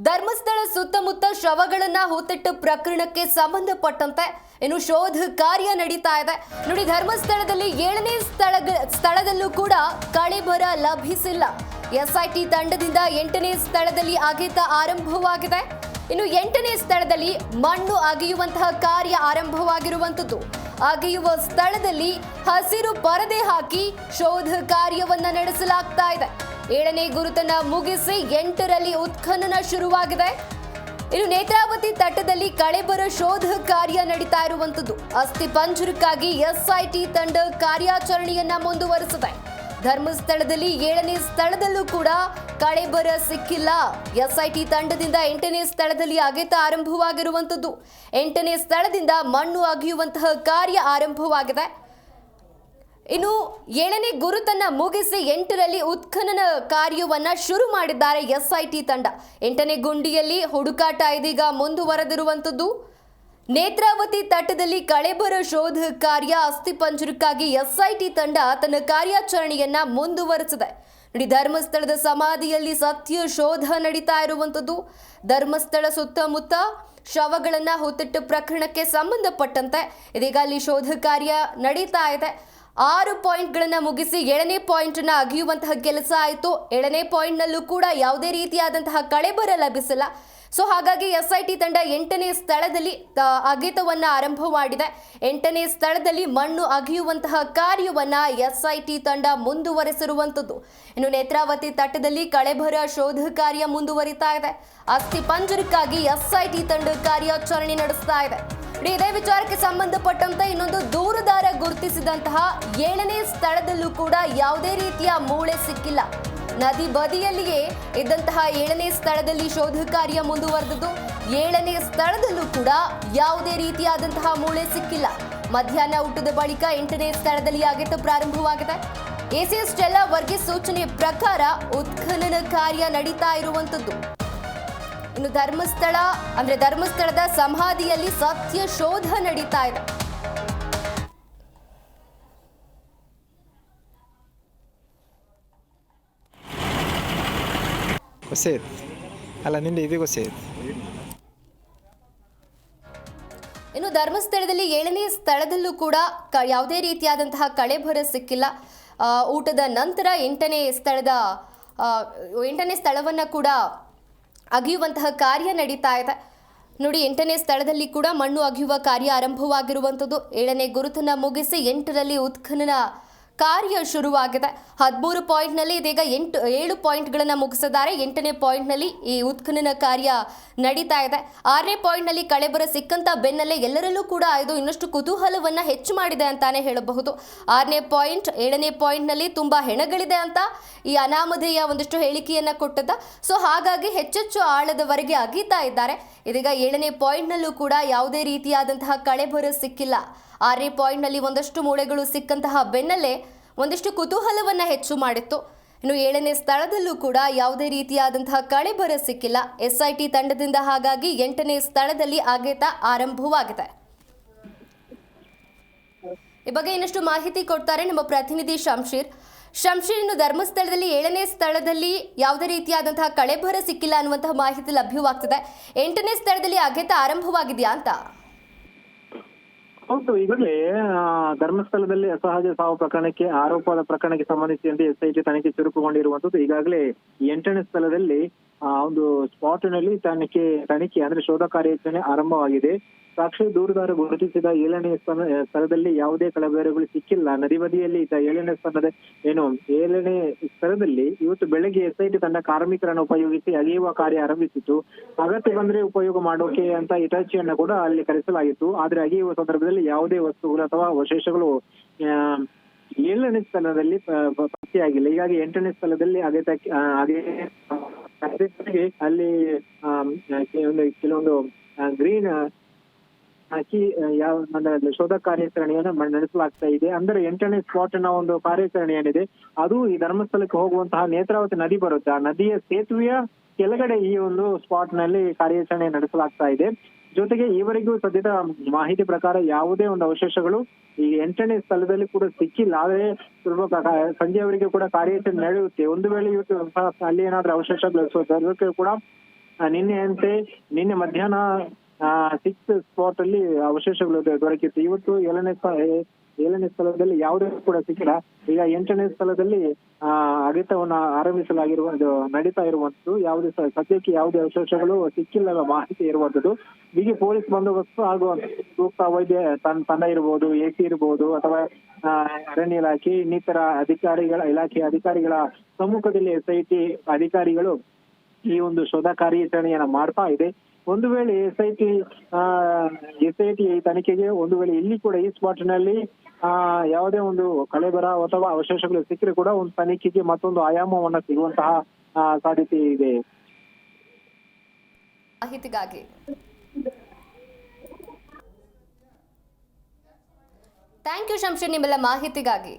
ಧರ್ಮಸ್ಥಳ ಸುತ್ತಮುತ್ತ ಶವಗಳನ್ನ ಹೂತಿಟ್ಟ ಪ್ರಕರಣಕ್ಕೆ ಸಂಬಂಧಪಟ್ಟಂತೆ ಇನ್ನು ಶೋಧ ಕಾರ್ಯ ನಡೀತಾ ಇದೆ. ನೋಡಿ, ಧರ್ಮಸ್ಥಳದಲ್ಲಿ ಏಳನೇ ಸ್ಥಳ ಸ್ಥಳದಲ್ಲೂ ಕೂಡ ಕಳೆಬರ ಲಭಿಸಿಲ್ಲ. ಎಸ್ಐಟಿ ತಂಡದಿಂದ ಎಂಟನೇ ಸ್ಥಳದಲ್ಲಿ ಅಗೆತ ಆರಂಭವಾಗಿದೆ. ಇನ್ನು ಎಂಟನೇ ಸ್ಥಳದಲ್ಲಿ ಮಣ್ಣು ಅಗೆಯುವಂತಹ ಕಾರ್ಯ ಆರಂಭವಾಗಿರುವಂತದ್ದು ಅಗೆಯುವ ಸ್ಥಳದಲ್ಲಿ ಹಸಿರು ಪರದೆ ಹಾಕಿ ಶೋಧ ಕಾರ್ಯವನ್ನ ನಡೆಸಲಾಗ್ತಾ ಇದೆ. ಏಳನೇ ಗುರುತನ್ನ ಮುಗಿಸಿ ಎಂಟರಲ್ಲಿ ಉತ್ಖನನ ಶುರುವಾಗಿದೆ. ಇನ್ನು ನೇತ್ರಾವತಿ ತಟ್ಟದಲ್ಲಿ ಕಳೆಬರ ಶೋಧ ಕಾರ್ಯ ನಡೀತಾ ಇರುವಂತದ್ದು ಅಸ್ಥಿ ಪಂಜರಕ್ಕಾಗಿ ಎಸ್ಐಟಿ ತಂಡ ಕಾರ್ಯಾಚರಣೆಯನ್ನ ಮುಂದುವರಿಸಿದೆ. ಧರ್ಮಸ್ಥಳದಲ್ಲಿ ಏಳನೇ ಸ್ಥಳದಲ್ಲೂ ಕೂಡ ಕಳೆಬರ ಸಿಕ್ಕಿಲ್ಲ. ಎಸ್ಐಟಿ ತಂಡದಿಂದ ಎಂಟನೇ ಸ್ಥಳದಲ್ಲಿ ಅಗೆತ ಆರಂಭವಾಗಿರುವಂತದ್ದು ಎಂಟನೇ ಸ್ಥಳದಿಂದ ಮಣ್ಣು ಅಗೆಯುವಂತಹ ಕಾರ್ಯ ಆರಂಭವಾಗಿದೆ. ಇನ್ನು ಏಳನೇ ಗುರುತನ್ನ ಮುಗಿಸಿ ಎಂಟರಲ್ಲಿ ಉತ್ಖನನ ಕಾರ್ಯವನ್ನ ಶುರು ಮಾಡಿದ್ದಾರೆ ಎಸ್ಐಟಿ ತಂಡ. ಎಂಟನೇ ಗುಂಡಿಯಲ್ಲಿ ಹುಡುಕಾಟ ಇದೀಗ ಮುಂದುವರೆದಿರುವಂತದ್ದು ನೇತ್ರಾವತಿ ತಟದಲ್ಲಿ ಕಳೆಬರ ಶೋಧ ಕಾರ್ಯ ಅಸ್ಥಿಪಂಜರಕ್ಕಾಗಿ ಎಸ್ಐಟಿ ತಂಡ ತನ್ನ ಕಾರ್ಯಾಚರಣೆಯನ್ನ ಮುಂದುವರೆಸಿದೆ. ನೋಡಿ ಧರ್ಮಸ್ಥಳದ ಸಮಾಧಿಯಲ್ಲಿ ಸತ್ಯ ಶೋಧ ನಡೀತಾ ಇರುವಂತದ್ದು ಧರ್ಮಸ್ಥಳ ಸುತ್ತಮುತ್ತ ಶವಗಳನ್ನ ಹೊತ್ತಿಟ್ಟು ಪ್ರಕರಣಕ್ಕೆ ಸಂಬಂಧಪಟ್ಟಂತೆ ಇದೀಗ ಅಲ್ಲಿ ಶೋಧ ಕಾರ್ಯ ನಡೀತಾ ಇದೆ. ಆರು ಪಾಯಿಂಟ್ಗಳನ್ನು ಮುಗಿಸಿ ಏಳನೇ ಪಾಯಿಂಟ್ನ ಅಗಿಯುವಂತಹ ಕೆಲಸ ಆಯಿತು. ಏಳನೇ ಪಾಯಿಂಟ್ನಲ್ಲೂ ಕೂಡ ಯಾವುದೇ ರೀತಿಯಾದಂತಹ ಕಳೆಬರ ಲಭಿಸಿಲ್ಲ. ಸೊ, ಹಾಗಾಗಿ ಎಸ್ ಐ ಟಿ ತಂಡ ಎಂಟನೇ ಸ್ಥಳದಲ್ಲಿ ಅಗಿತವನ್ನು ಆರಂಭ ಮಾಡಿದೆ. ಎಂಟನೇ ಸ್ಥಳದಲ್ಲಿ ಮಣ್ಣು ಅಗಿಯುವಂತಹ ಕಾರ್ಯವನ್ನ ಎಸ್ ಐ ಟಿ ತಂಡ ಮುಂದುವರೆಸಿರುವಂಥದ್ದು. ಇನ್ನು ನೇತ್ರಾವತಿ ತಟ್ಟದಲ್ಲಿ ಕಳೆಬರ ಶೋಧ ಕಾರ್ಯ ಮುಂದುವರಿತಾ ಇದೆ. ಅಸ್ಥಿ ಪಂಜರಕ್ಕಾಗಿ ಎಸ್ ಐ ಟಿ ತಂಡ ಕಾರ್ಯಾಚರಣೆ ನಡೆಸ್ತಾ ಇದೆ. ಇದೇ ವಿಚಾರಕ್ಕೆ ಸಂಬಂಧಪಟ್ಟಂತೆ ಇನ್ನೊಂದು ದೂರುದಾರ ಗುರುತಿಸಿದಂತಹ ಏಳನೇ ಸ್ಥಳದಲ್ಲೂ ಕೂಡ ಯಾವುದೇ ರೀತಿಯ ಮೂಳೆ ಸಿಕ್ಕಿಲ್ಲ. ನದಿ ಬದಿಯಲ್ಲಿಯೇ ಇದ್ದಂತಹ ಏಳನೇ ಸ್ಥಳದಲ್ಲಿ ಶೋಧ ಕಾರ್ಯ ಮುಂದುವರೆದದ್ದು, ಏಳನೇ ಸ್ಥಳದಲ್ಲೂ ಕೂಡ ಯಾವುದೇ ರೀತಿಯಾದಂತಹ ಮೂಳೆ ಸಿಕ್ಕಿಲ್ಲ. ಮಧ್ಯಾಹ್ನ ಊಟದ ಬಳಿಕ ಎಂಟನೇ ಸ್ಥಳದಲ್ಲಿ ಆಗಿತ್ತು ಪ್ರಾರಂಭವಾಗಿದೆ. ಎಸಿಎಸ್ ಸ್ಟೆಲ್ಲಾ ವರ್ಗಿ ಸೂಚನೆ ಪ್ರಕಾರ ಉತ್ಖನನ ಕಾರ್ಯ ನಡೀತಾ ಇರುವಂತದ್ದು ಇನ್ನು ಧರ್ಮಸ್ಥಳ, ಅಂದ್ರೆ ಧರ್ಮಸ್ಥಳದ ಸಮಾಧಿಯಲ್ಲಿ ಸತ್ಯ ಶೋಧ ನಡೀತಾ ಇದೆ. ಗೊತ್ತೇದು ಅಲ್ಲ, ನಿಂದೆ ಇದು ಗೊತ್ತೇದು ಇನ್ನು ಧರ್ಮಸ್ಥಳದಲ್ಲಿ ಏಳನೇ ಸ್ಥಳದಲ್ಲೂ ಕೂಡ ಯಾವುದೇ ರೀತಿಯಾದಂತಹ ಕಳೆಬರ ಸಿಕ್ಕಿಲ್ಲ. ಊಟದ ನಂತರ ಎಂಟನೇ ಸ್ಥಳದ ಎಂಟನೇ ಸ್ಥಳವನ್ನು ಕೂಡ ಅಗಿಯುವಂತಹ ಕಾರ್ಯ ನಡೀತಾ ಇದೆ. ನೋಡಿ, ಎಂಟನೇ ಸ್ಥಳದಲ್ಲಿ ಕೂಡ ಮಣ್ಣು ಅಗಿಯುವ ಕಾರ್ಯ ಆರಂಭವಾಗಿರುವಂಥದ್ದು. ಏಳನೇ ಗುರುತನ್ನು ಮುಗಿಸಿ ಎಂಟರಲ್ಲಿ ಉತ್ಖನನ ಕಾರ್ಯ ಶುರುವಾಗಿದೆ. ಹದಿಮೂರು ಪಾಯಿಂಟ್ನಲ್ಲಿ ಇದೀಗ ಎಂಟು, ಏಳು ಪಾಯಿಂಟ್ಗಳನ್ನು ಮುಗಿಸಿದ್ದಾರೆ. ಎಂಟನೇ ಪಾಯಿಂಟ್ನಲ್ಲಿ ಈ ಉತ್ಖನನ ಕಾರ್ಯ ನಡೀತಾ ಇದೆ. ಆರನೇ ಪಾಯಿಂಟ್ನಲ್ಲಿ ಕಳೆಬರ ಸಿಕ್ಕಂತ ಬೆನ್ನಲ್ಲೇ ಎಲ್ಲರಲ್ಲೂ ಕೂಡ ಇದು ಇನ್ನಷ್ಟು ಕುತೂಹಲವನ್ನು ಹೆಚ್ಚು ಮಾಡಿದೆ ಅಂತಾನೆ ಹೇಳಬಹುದು. ಆರನೇ ಪಾಯಿಂಟ್, ಏಳನೇ ಪಾಯಿಂಟ್ನಲ್ಲಿ ತುಂಬಾ ಹೆಣಗಳಿದೆ ಅಂತ ಈ ಅನಾಮಧೇಯ ಒಂದಿಷ್ಟು ಹೇಳಿಕೆಯನ್ನ ಕೊಟ್ಟದ ಸೊ, ಹಾಗಾಗಿ ಹೆಚ್ಚೆಚ್ಚು ಆಳದವರೆಗೆ ಅಗೀತಾ ಇದ್ದಾರೆ. ಇದೀಗ ಏಳನೇ ಪಾಯಿಂಟ್ನಲ್ಲೂ ಕೂಡ ಯಾವುದೇ ರೀತಿಯಾದಂತಹ ಕಳೆಬರ ಸಿಕ್ಕಿಲ್ಲ. ಆರನೇ ಪಾಯಿಂಟ್ನಲ್ಲಿ ಒಂದಷ್ಟು ಮೂಳೆಗಳು ಸಿಕ್ಕಂತಹ ಬೆನ್ನಲ್ಲೇ ಒಂದಿಷ್ಟು ಕುತೂಹಲವನ್ನು ಹೆಚ್ಚು ಮಾಡಿತ್ತು. ಇನ್ನು ಏಳನೇ ಸ್ಥಳದಲ್ಲೂ ಕೂಡ ಯಾವುದೇ ರೀತಿಯಾದಂತಹ ಕಳೆಬರ ಸಿಕ್ಕಿಲ್ಲ. ಎಸ್ಐಟಿ ತಂಡದಿಂದ ಹಾಗಾಗಿ ಎಂಟನೇ ಸ್ಥಳದಲ್ಲಿ ಆಗೇತ ಆರಂಭವಾಗಿದೆ. ಈ ಬಗ್ಗೆ ಇನ್ನಷ್ಟು ಮಾಹಿತಿ ಕೊಡ್ತಾರೆ ನಮ್ಮ ಪ್ರತಿನಿಧಿ ಶಂಶೀರ್. ಶಂಶೀರ್, ಇನ್ನು ಧರ್ಮಸ್ಥಳದಲ್ಲಿ ಏಳನೇ ಸ್ಥಳದಲ್ಲಿ ಯಾವುದೇ ರೀತಿಯಾದಂತಹ ಕಳೆಬರ ಸಿಕ್ಕಿಲ್ಲ ಅನ್ನುವಂತಹ ಮಾಹಿತಿ ಲಭ್ಯವಾಗ್ತದೆ. ಎಂಟನೇ ಸ್ಥಳದಲ್ಲಿ ಅಗೆತ ಆರಂಭವಾಗಿದೆಯಾ ಅಂತ? ಹೌದು, ಈಗಲೇ ಧರ್ಮಸ್ಥಳದಲ್ಲಿ ಅಸಹಜ ಸಾವು ಪ್ರಕರಣಕ್ಕೆ, ಆರೋಪದ ಪ್ರಕರಣಕ್ಕೆ ಸಂಬಂಧಿಸಿದಂತೆ ಎಸ್ಐಟಿ ತನಿಖೆ ಚುರುಕುಗೊಂಡಿರುವಂತದ್ದು ಈಗಾಗಲೇ ಎಂಟನೇ ಸ್ಥಳದಲ್ಲಿ ಆ, ಒಂದು ಸ್ಪಾಟ್ನಲ್ಲಿ ತನಿಖೆ ತನಿಖೆ ಅಂದ್ರೆ ಶೋಧ ಕಾರ್ಯಾಚರಣೆ ಆರಂಭವಾಗಿದೆ. ಸಾಕ್ಷಿ ದೂರುದಾರ ಗುರುತಿಸಿದ ಏಳನೇ ಸ್ಥಳದಲ್ಲಿ ಯಾವುದೇ ಕಳಬೇರೆಗಳು ಸಿಕ್ಕಿಲ್ಲ. ನದಿ ಬದಿಯಲ್ಲಿ ಇದ್ದ ಏಳನೇ ಸ್ಥಳದ ಏನು, ಏಳನೇ ಸ್ಥಳದಲ್ಲಿ ಇವತ್ತು ಬೆಳಗ್ಗೆ ಎಸ್ಐಟಿ ತನ್ನ ಕಾರ್ಮಿಕರನ್ನು ಉಪಯೋಗಿಸಿ ಅಗೆಯುವ ಕಾರ್ಯ ಆರಂಭಿಸಿತು ಅಗತ್ಯ ಬಂದ್ರೆ ಉಪಯೋಗ ಮಾಡೋಕೆ ಅಂತ ಇಟಾಚಿಯನ್ನು ಕೂಡ ಅಲ್ಲಿ ಕರೆಸಲಾಗಿತ್ತು. ಆದ್ರೆ ಅಗೆಯುವ ಸಂದರ್ಭದಲ್ಲಿ ಯಾವುದೇ ವಸ್ತುಗಳು ಅಥವಾ ಅವಶೇಷಗಳು ಏಳನೇ ಸ್ಥಳದಲ್ಲಿ ಪತ್ತೆಯಾಗಿಲ್ಲ ಹೀಗಾಗಿ ಎಂಟನೇ ಸ್ಥಳದಲ್ಲಿ ಅಗೆತ ಅಗೆ ಅಲ್ಲಿ ಆಮ್, ಕೆಲವೊಂದು ಕೆಲವೊಂದು ಗ್ರೀನ್ ಹಾಕಿ ಯಾವ ಅಂದ್ರೆ ಶೋಧ ಕಾರ್ಯಾಚರಣೆಯನ್ನ ನಡೆಸಲಾಗ್ತಾ ಇದೆ. ಅಂದ್ರೆ ಎಂಟನೇ ಸ್ಪಾಟ್ನ ಒಂದು ಕಾರ್ಯಾಚರಣೆ ಏನಿದೆ ಅದು ಈ ಧರ್ಮಸ್ಥಳಕ್ಕೆ ಹೋಗುವಂತಹ ನೇತ್ರಾವತಿ ನದಿ ಬರುತ್ತೆ. ಆ ನದಿಯ ಸೇತುವೆಯ ಕೆಳಗಡೆ ಈ ಒಂದು ಸ್ಪಾಟ್ನಲ್ಲಿ ಕಾರ್ಯಾಚರಣೆ ನಡೆಸಲಾಗ್ತಾ ಇದೆ. ಜೊತೆಗೆ ಈವರೆಗೂ ಸದ್ಯದ ಮಾಹಿತಿ ಪ್ರಕಾರ ಯಾವುದೇ ಒಂದು ಅವಶೇಷಗಳು ಈ ಎಂಟನೇ ಸ್ಥಳದಲ್ಲಿ ಕೂಡ ಸಿಕ್ಕಿಲ್ಲ. ಆದರೆ ಸ್ವಲ್ಪ ಅವರಿಗೆ ಕೂಡ ಕಾರ್ಯಾಚರಣೆ ನಡೆಯುತ್ತೆ. ಒಂದು ವೇಳೆ ಇವತ್ತು ಅಲ್ಲಿ ಏನಾದ್ರೂ ಅವಶೇಷಗಳು ಸೊ ಕೂಡ ನಿನ್ನೆಯಂತೆ, ನಿನ್ನೆ ಮಧ್ಯಾಹ್ನ ಸಿಕ್ಸ್ ಸ್ಪಾಟ್ ಅಲ್ಲಿ ಅವಶೇಷಗಳು ದೊರಕಿತ್ತು. ಇವತ್ತು ಏಳನೇ ಏಳನೇ ಸ್ಥಳದಲ್ಲಿ ಯಾವುದೇ ಕೂಡ ಸಿಕ್ಕಿಲ್ಲ. ಈಗ ಎಂಟನೇ ಸ್ಥಳದಲ್ಲಿ, ಆ ಅಗೆತವನ್ನ ಆರಂಭಿಸಲಾಗಿರುವ ನಡೀತಾ ಇರುವಂತದ್ದು ಯಾವುದೇ ಸದ್ಯಕ್ಕೆ ಯಾವುದೇ ಅವಶೇಷಗಳು ಸಿಕ್ಕಿಲ್ಲದ ಮಾಹಿತಿ ಇರುವಂತದ್ದು ಬಿಗಿ ಪೊಲೀಸ್ ಬಂದೋಬಸ್ತು ಹಾಗೂ ಸೂಕ್ತ ವೈದ್ಯ ತನ್, ತಂಡ ಇರಬಹುದು ಎಸಿ ಇರಬಹುದು ಅಥವಾ ಅರಣ್ಯ ಇಲಾಖೆ, ಇನ್ನಿತರ ಅಧಿಕಾರಿಗಳ ಇಲಾಖೆಯ ಅಧಿಕಾರಿಗಳ ಸಮ್ಮುಖದಲ್ಲಿ ಎಸ್ ಐ ಟಿ ಅಧಿಕಾರಿಗಳು ಈ ಒಂದು ಶೋಧ ಕಾರ್ಯಾಚರಣೆಯನ್ನ ಮಾಡ್ತಾ ಇದೆ. ಒಂದು ವೇಳೆ S I T S I T ತನಿಖೆಗೆ ಒಂದು ವೇಳೆ ಇಲ್ಲಿ ಕೂಡ ಈ ಸ್ಪಾಟ್ನಲ್ಲಿ ಆ, ಯಾವುದೇ ಒಂದು ಕಳೆಬರ ಅಥವಾ ಅವಶೇಷಗಳು ಸಿಕ್ಕರೆ ಕೂಡ ಒಂದು ತನಿಖೆಗೆ ಮತ್ತೊಂದು ಆಯಾಮವನ್ನ ಸಿಗುವಂತಹ ಸಾಧ್ಯತೆ ಇದೆ. ಮಾಹಿತಿಗಾಗಿ. ಥ್ಯಾಂಕ್ ಯು ಶಂಶಿ ನಿಮ್ಮೆಲ್ಲ ಮಾಹಿತಿಗಾಗಿ.